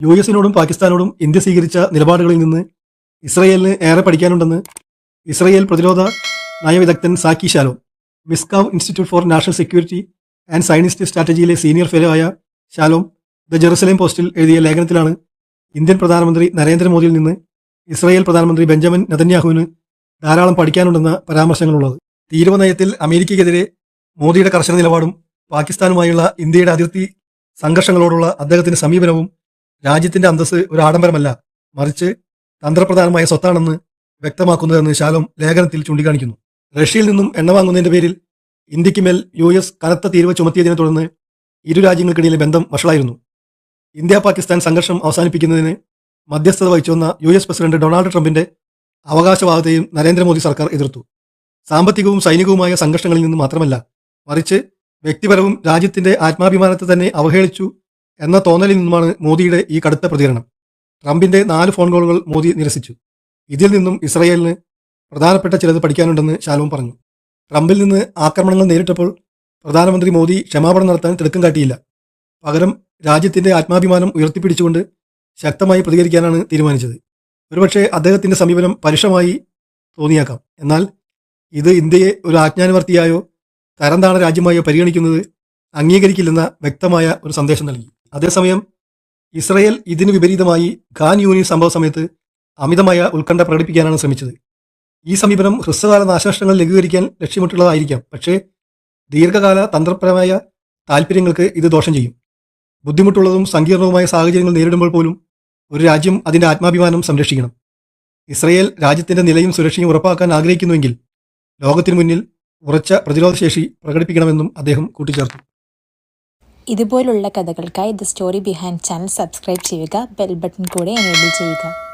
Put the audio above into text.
U എസിനോടും പാകിസ്ഥാനോടും India സ്വീകരിച്ച നിലപാടുകളിൽ നിന്ന് ഇസ്രയേലിന് ഏറെ പഠിക്കാനുണ്ടെന്ന് ഇസ്രയേൽ പ്രതിരോധ നയവിദഗ്ധൻ Zaki Shalom Misgav institute for national security and Zionist സ്ട്രാറ്റജിയിലെ senior fellow ആയ ഷാലോം ദ ജെറുസലേം പോസ്റ്റിൽ എഴുതിയ ലേഖനത്തിലാണ് ഇന്ത്യൻ പ്രധാനമന്ത്രി നരേന്ദ്രമോദിയിൽ നിന്ന് ഇസ്രയേൽ പ്രധാനമന്ത്രി ബെഞ്ചമിൻ നെതന്യാഹുവിന് ധാരാളം പഠിക്കാനുണ്ടെന്ന പരാമർശങ്ങളുള്ളത്. തീരുവ നയത്തിൽ അമേരിക്കയ്ക്കെതിരെ മോദിയുടെ കർശന നിലപാടും പാകിസ്ഥാനുമായുള്ള ഇന്ത്യയുടെ അതിർത്തി സംഘർഷങ്ങളോടുള്ള അദ്ദേഹത്തിന്റെ സമീപനവും രാജ്യത്തിന്റെ അന്തസ്സ് ഒരു ആഡംബരമല്ല. മറിച്ച് തന്ത്രപ്രധാനമായ സ്വത്താണെന്ന് വ്യക്തമാക്കുന്നതെന്ന് ശാലോം ലേഖനത്തിൽ ചൂണ്ടിക്കാണിക്കുന്നു. റഷ്യയിൽ നിന്നും എണ്ണ വാങ്ങുന്നതിന്റെ പേരിൽ ഇന്ത്യയ്ക്ക് മേൽ യു എസ് കനത്ത തീരുവ ചുമത്തിയതിനെ തുടർന്ന് ഇരു രാജ്യങ്ങൾക്കിടയിലെ ബന്ധം വഷളായിരുന്നു. ഇന്ത്യ പാകിസ്ഥാൻ സംഘർഷം അവസാനിപ്പിക്കുന്നതിന് മധ്യസ്ഥത വഹിച്ചുവന്ന യു എസ് പ്രസിഡന്റ് ഡൊണാൾഡ് ട്രംപിന്റെ അവകാശവാദത്തെയും നരേന്ദ്രമോദി സർക്കാർ എതിർത്തു. സാമ്പത്തികവും സൈനികവുമായ സംഘർഷങ്ങളിൽ നിന്ന് മാത്രമല്ല മറിച്ച് വ്യക്തിപരവും രാജ്യത്തിന്റെ ആത്മാഭിമാനത്തെ തന്നെ അവഹേളിച്ചു എന്ന തോന്നലിൽ നിന്നുമാണ് മോദിയുടെ ഈ കടുത്ത പ്രതികരണം. ട്രംപിന്റെ നാല് ഫോൺ കോളുകൾ മോദി നിരസിച്ചു. ഇതിൽ നിന്നും ഇസ്രയേലിന് പ്രധാനപ്പെട്ട ചിലത് പഠിക്കാനുണ്ടെന്ന് ഷാലോം പറഞ്ഞു. ട്രംപിൽ നിന്ന് ആക്രമണങ്ങൾ നേരിട്ടപ്പോൾ പ്രധാനമന്ത്രി മോദി ക്ഷമാപണം നടത്താൻ തിടുക്കം കാട്ടിയില്ല. പകരം രാജ്യത്തിന്റെ ആത്മാഭിമാനം ഉയർത്തിപ്പിടിച്ചുകൊണ്ട് ശക്തമായി പ്രതികരിക്കാനാണ് തീരുമാനിച്ചത്. ഒരുപക്ഷെ അദ്ദേഹത്തിന്റെ സമീപനം പരുഷമായി തോന്നിയേക്കാം. എന്നാൽ ഇത് ഇന്ത്യയെ ഒരു ആജ്ഞാനവർത്തിയായോ തരംതാണ രാജ്യമായോ പരിഗണിക്കുന്നത് അംഗീകരിക്കില്ലെന്ന വ്യക്തമായ ഒരു സന്ദേശം നൽകി. അതേസമയം ഇസ്രയേൽ ഇതിന് വിപരീതമായി ഖാൻ യൂനി സംഭവ സമയത്ത് അമിതമായ ഉത്കണ്ഠ പ്രകടിപ്പിക്കാനാണ് ശ്രമിച്ചത്. ഈ സമീപനം ഹ്രസ്വകാല നാശനഷ്ടങ്ങൾ ലഘൂകരിക്കാൻ ലക്ഷ്യമിട്ടുള്ളതായിരിക്കാം. പക്ഷേ ദീർഘകാല തന്ത്രപരമായ താല്പര്യങ്ങൾക്ക് ഇത് ദോഷം ചെയ്യും. ബുദ്ധിമുട്ടുള്ളതും സങ്കീർണവുമായ സാഹചര്യങ്ങൾ നേരിടുമ്പോൾ പോലും ഒരു രാജ്യം അതിന്റെ ആത്മാഭിമാനം സംരക്ഷിക്കണം. ഇസ്രയേൽ രാജ്യത്തിന്റെ നിലയും സുരക്ഷയും ഉറപ്പാക്കാൻ ആഗ്രഹിക്കുന്നുവെങ്കിൽ ലോകത്തിനു മുന്നിൽ ഉറച്ച പ്രതിരോധശേഷി പ്രകടിപ്പിക്കണമെന്നും അദ്ദേഹം കൂട്ടിച്ചേർത്തു. ഇതുപോലുള്ള കഥകൾക്കായി the story behind channel subscribe ചെയ്യുക ബെൽ ബട്ടൺ കൂടെ എനേബിൾ ചെയ്യുക.